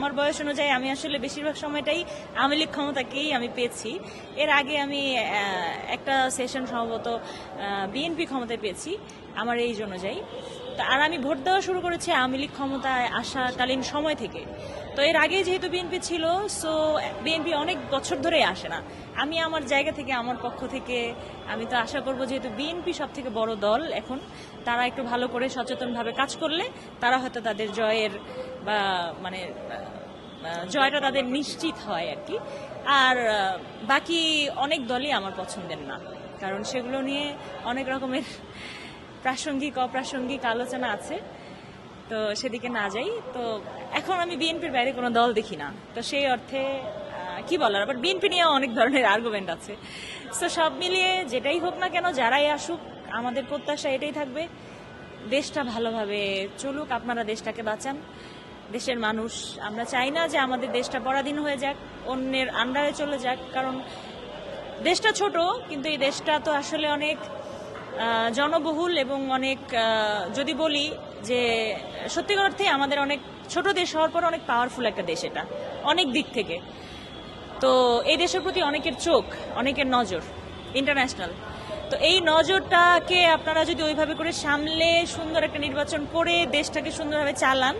আমার বয়স অনুযায়ী আমি আসলে বেশিরভাগ সময়টাই আওয়ামী লীগ ক্ষমতাকেই আমি পেয়েছি। এর আগে আমি একটা সেশন সম্ভবত বিএনপি ক্ষমতায় পেয়েছি আমার এই অনুযায়ী। তো, আর আমি ভোট দেওয়া শুরু করেছি আওয়ামী লীগ ক্ষমতায় আসাকালীন সময় থেকে। তো এর আগে যেহেতু বিএনপি ছিল সো বিএনপি অনেক বছর ধরেই আসে না। আমি আমার জায়গা থেকে, আমার পক্ষ থেকে, আমি তো আশা করব যেহেতু বিএনপি সব থেকে বড় দল এখন, তারা একটু ভালো করে সচেতনভাবে কাজ করলে তারা হয়তো তাদের জয়ের বা মানে জয়টা তাদের নিশ্চিত হয় আর কি। আর বাকি অনেক দলই আমার পছন্দের না। কারণ সেগুলো নিয়ে অনেক রকমের প্রাসঙ্গিক, অপ্রাসঙ্গিক আলোচনা আছে। তো সেদিকে না যাই। তো এখন আমি বিএনপির বাইরে কোনো দল দেখি না। তো সেই অর্থে কি বলার? আবার বিএনপি নিয়ে অনেক ধরনের আর্গুমেন্ট আছে। তো সব মিলিয়ে যেটাই হোক না কেন, যারাই আসুক, আমাদের প্রত্যাশা এটাই থাকবে। দেশটা ভালোভাবে চলুক, আপনারা দেশটাকে বাঁচান। দেশের মানুষ। আমরা চাই না যে আমাদের দেশটা পরাধীন হয়ে যাক, অন্যের আন্ডারে চলে যাক, কারণ দেশটা ছোট, কিন্তু এই দেশটা তো আসলে অনেক জনবহুল এবং অনেক যদি বলি যে সত্যিকার অর্থে আমাদের অনেক ছোট দেশ হওয়ার পর অনেক পাওয়ারফুল একটা দেশ এটা, অনেক দিক থেকে। তো এই দেশের প্রতি অনেকের চোখ, অনেকের নজর ইন্টারন্যাশনাল তো এই নজরটাকে আপনারা যদি ওইভাবে করে সামলে সুন্দর একটা নির্বাচন করে দেশটাকে সুন্দরভাবে চালান